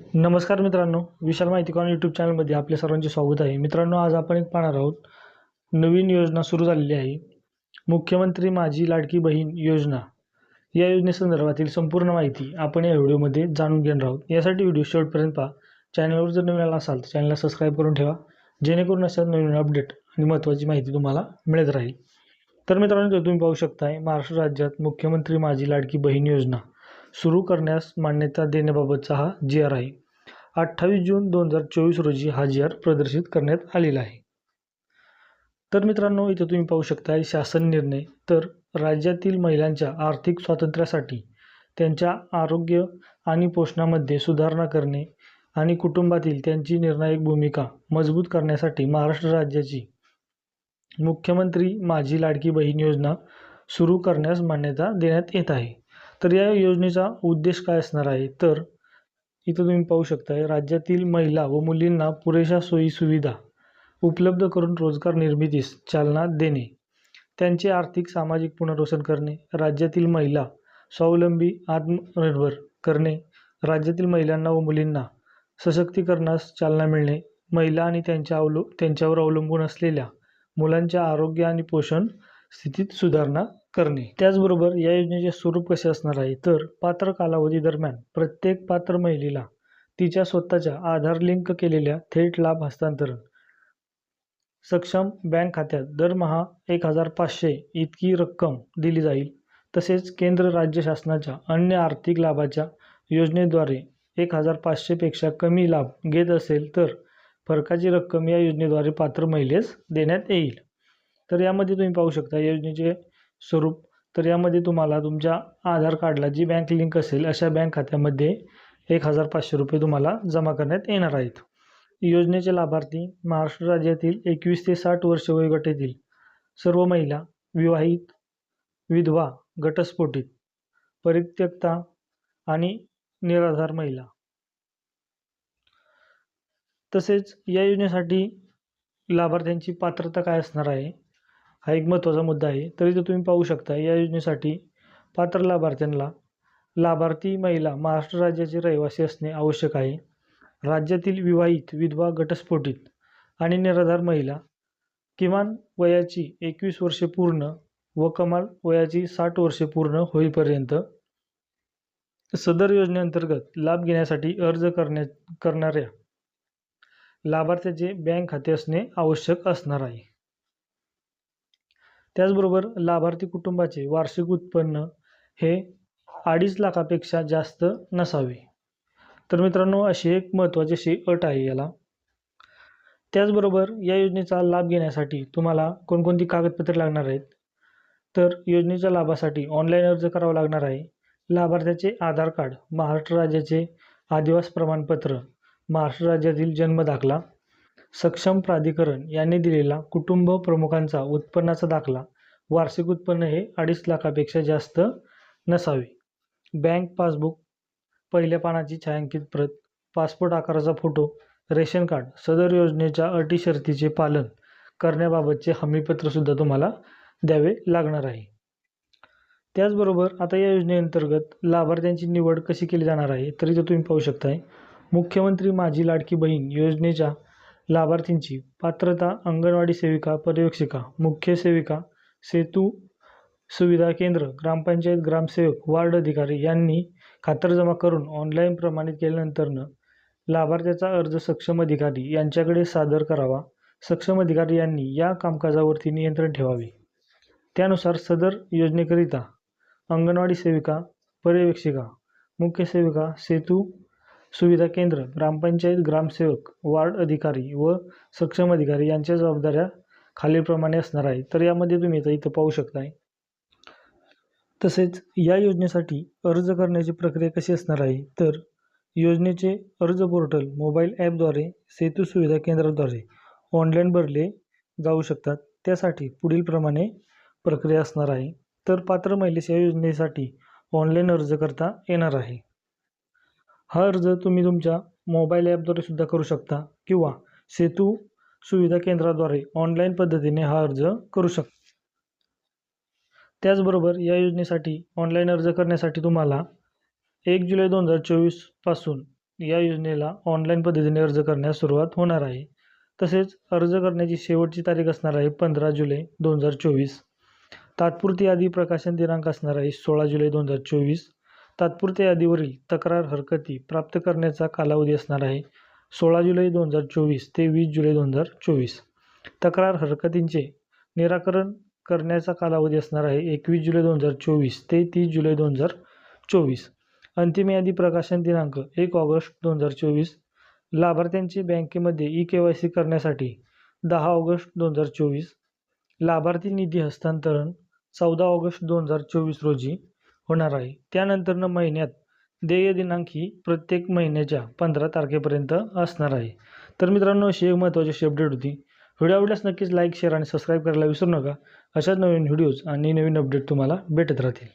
नमस्कार मित्रांनो विशाल माहिती कॉन यूट्यूब चॅनलमध्ये आपल्या सर्वांचे स्वागत आहे. मित्रांनो आज आपण एक पाहणार आहोत. नवीन योजना सुरू झालेली आहे. मुख्यमंत्री माझी लाडकी बहीण योजना. या योजनेसंदर्भातील संपूर्ण माहिती आपण या व्हिडिओमध्ये जाणून घेणार आहोत. यासाठी व्हिडिओ शेवटपर्यंत पहा. चॅनलवर जर नवीन आला असाल तर चॅनलला सबस्क्राईब करून ठेवा. जेणेकरून अशा नवीन अपडेट आणि महत्त्वाची माहिती तुम्हाला मिळत राहील. तर मित्रांनो तुम्ही पाहू शकताय महाराष्ट्र राज्यात मुख्यमंत्री माझी लाडकी बहीण योजना. सुरू करण्यास मान्यता देण्याबाबतचा हा जी आर आहे. अठ्ठावीस जून दोन हजार चोवीस रोजी हा जी आर प्रदर्शित करण्यात आलेला आहे. तर मित्रांनो इथं तुम्ही पाहू शकता शासन निर्णय. तर राज्यातील महिलांच्या आर्थिक स्वातंत्र्यासाठी त्यांच्या आरोग्य आणि पोषणामध्ये सुधारणा करणे आणि कुटुंबातील त्यांची निर्णायक भूमिका मजबूत करण्यासाठी महाराष्ट्र राज्याची मुख्यमंत्री माझी लाडकी बहीण योजना सुरू करण्यास मान्यता देण्यात येत आहे. तर या योजनेचा उद्देश काय असणार आहे? तर इथं तुम्ही पाहू शकताय राज्यातील महिला व मुलींना पुरेशा सोयीसुविधा उपलब्ध करून रोजगार निर्मितीस चालना देणे त्यांचे आर्थिक सामाजिक पुनर्वसन करणे राज्यातील महिला स्वावलंबी आत्मनिर्भर करणे राज्यातील महिलांना व मुलींना सशक्तीकरणास चालना मिळणे महिला आणि त्यांच्या अवलो त्यांच्यावर अवलंबून असलेल्या मुलांच्या आरोग्य आणि पोषण स्थितीत सुधारणा करणे. त्याचबरोबर या योजनेचे स्वरूप कसे असणार आहे? तर पात्र कालावधी दरम्यान प्रत्येक पात्र महिलेला तिच्या स्वतःच्या आधार लिंक केलेल्या थेट लाभ हस्तांतरण. सक्षम बँक खात्यात दरमहा एक हजार पाचशे इतकी रक्कम दिली जाईल. तसेच केंद्र राज्य शासनाच्या अन्य आर्थिक लाभाच्या योजनेद्वारे एक हजार पाचशेपेक्षा कमी लाभ घेत असेल तर फरकाची रक्कम या योजनेद्वारे पात्र महिलेस देण्यात येईल. तर यामध्ये तुम्ही पाहू शकता योजनेचे स्वरूप. तर यामध्ये तुम्हाला तुमच्या आधार कार्डला जी बँक लिंक असेल अशा बँक खात्यामध्ये एक हजार पाचशे रुपये तुम्हाला जमा करण्यात येणार आहेत. योजनेचे लाभार्थी महाराष्ट्र राज्यातील एकवीस ते साठ वर्ष वयोगटातील सर्व महिला विवाहित विधवा गटस्फोटित परित्यक्ता आणि निराधार महिला. तसेच या योजनेसाठी लाभार्थ्यांची पात्रता काय असणार आहे? हा एक महत्त्वाचा मुद्दा आहे. तरी तर तुम्ही पाहू शकता. या योजनेसाठी पात्र लाभार्थ्यांना लाभार्थी महिला महाराष्ट्र राज्याचे रहिवासी असणे आवश्यक आहे. राज्यातील विवाहित विधवा घटस्फोटित आणि निराधार महिला किमान वयाची एकवीस वर्षे पूर्ण व कमाल वयाची साठ वर्षे पूर्ण होईपर्यंत सदर योजनेअंतर्गत लाभ घेण्यासाठी अर्ज करण्या करणाऱ्या लाभार्थ्याचे बँक खाते असणे आवश्यक असणार आहे. त्याचबरोबर लाभार्थी कुटुंबाचे वार्षिक उत्पन्न हे अडीच लाखापेक्षा जास्त नसावे. तर मित्रांनो अशी एक महत्त्वाची अशी अट आहे याला. त्याचबरोबर या योजनेचा लाभ घेण्यासाठी तुम्हाला कोणकोणती कागदपत्रे लागणार आहेत? तर योजनेच्या लाभासाठी ऑनलाईन अर्ज करावा लागणार आहे. लाभार्थ्याचे आधार कार्ड महाराष्ट्र राज्याचे आदिवास प्रमाणपत्र महाराष्ट्र राज्यातील जन्म दाखला सक्षम प्राधिकरण यांनी दिलेला कुटुंब प्रमुखांचा उत्पन्नाचा दाखला वार्षिक उत्पन्न हे अडीच लाखापेक्षा जास्त नसावे. बँक पासबुक पहिल्या पानाची छायांकित प्रत पासपोर्ट आकाराचा फोटो रेशन कार्ड सदर योजनेच्या अटी शर्तीचे पालन करण्याबाबतचे हमीपत्रसुद्धा तुम्हाला द्यावे लागणार आहे. त्याचबरोबर आता या योजनेअंतर्गत लाभार्थ्यांची निवड कशी केली जाणार आहे तरी तर तुम्ही पाहू शकताय. मुख्यमंत्री माझी लाडकी बहीण योजनेच्या लाभार्थींची पात्रता अंगणवाडी सेविका पर्यवेक्षिका मुख्य सेविका सेतू सुविधा केंद्र ग्रामपंचायत ग्रामसेवक वार्ड अधिकारी यांनी खातरजमा करून ऑनलाईन प्रमाणित केल्यानंतरनं लाभार्थ्याचा अर्ज सक्षम अधिकारी यांच्याकडे सादर करावा. सक्षम अधिकारी यांनी या कामकाजावरती नियंत्रण ठेवावे. त्यानुसार सदर योजनेकरिता अंगणवाडी सेविका पर्यवेक्षिका मुख्य सेविका सेतू सुविधा केंद्र ग्रामपंचायत ग्रामसेवक वार्ड अधिकारी व सक्षम अधिकारी यांच्या जबाबदाऱ्या खालीलप्रमाणे असणार आहे. तर यामध्ये तुम्ही आता इथं पाहू शकताय. तसेच या योजनेसाठी अर्ज करण्याची प्रक्रिया कशी असणार आहे? तर योजनेचे अर्ज पोर्टल मोबाईल ॲपद्वारे सेतू सुविधा केंद्राद्वारे ऑनलाईन भरले जाऊ शकतात. त्यासाठी पुढीलप्रमाणे प्रक्रिया असणार आहे. तर पात्र महिलेस या योजनेसाठी ऑनलाईन अर्ज करता येणार आहे. हा अर्ज तुम्ही तुमच्या मोबाईल ॲपद्वारे सुद्धा करू शकता किंवा सेतू सुविधा केंद्राद्वारे ऑनलाईन पद्धतीने हा अर्ज करू शकता त्याचबरोबर या योजनेसाठी ऑनलाईन अर्ज करण्यासाठी तुम्हाला एक जुलै दोन हजार चोवीसपासून या योजनेला ऑनलाईन पद्धतीने अर्ज करण्यास सुरुवात होणार आहे. तसेच अर्ज करण्याची शेवटची तारीख असणार आहे पंधरा जुलै दोन हजार चोवीस. तात्पुरती यादी प्रकाशन दिनांक असणार आहे सोळा जुलै दोन हजार चोवीस. तात्पुरत्या यादीवरील तक्रार हरकती प्राप्त करण्याचा कालावधी असणार आहे. सोळा जुलै दोन हजार चोवीस ते वीस जुलै दोन हजार चोवीस. तक्रार हरकतींचे निराकरण करण्याचा कालावधी असणार आहे एकवीस जुलै दोन हजार चोवीस ते तीस जुलै दोन हजार चोवीस. अंतिम यादी प्रकाशन दिनांक एक ऑगस्ट दोन हजार चोवीस. लाभार्थ्यांचे बँकेमध्ये ई के वाय सी करण्यासाठी दहा ऑगस्ट दोन हजार चोवीस. लाभार्थी निधी हस्तांतरण चौदा ऑगस्ट दोन हजार चोवीस रोजी. होणार आहे. त्यानंतरनं महिन्यात देय दिनांक ही प्रत्येक महिन्याच्या पंधरा तारखेपर्यंत असणार आहे. तर मित्रांनो अशी एक महत्त्वाची अशी अपडेट होती. व्हिडिओ आवडल्यास नक्कीच लाईक शेअर आणि सबस्क्राईब करायला विसरू नका. अशाच नवीन व्हिडिओज आणि नवीन अपडेट तुम्हाला भेटत राहतील.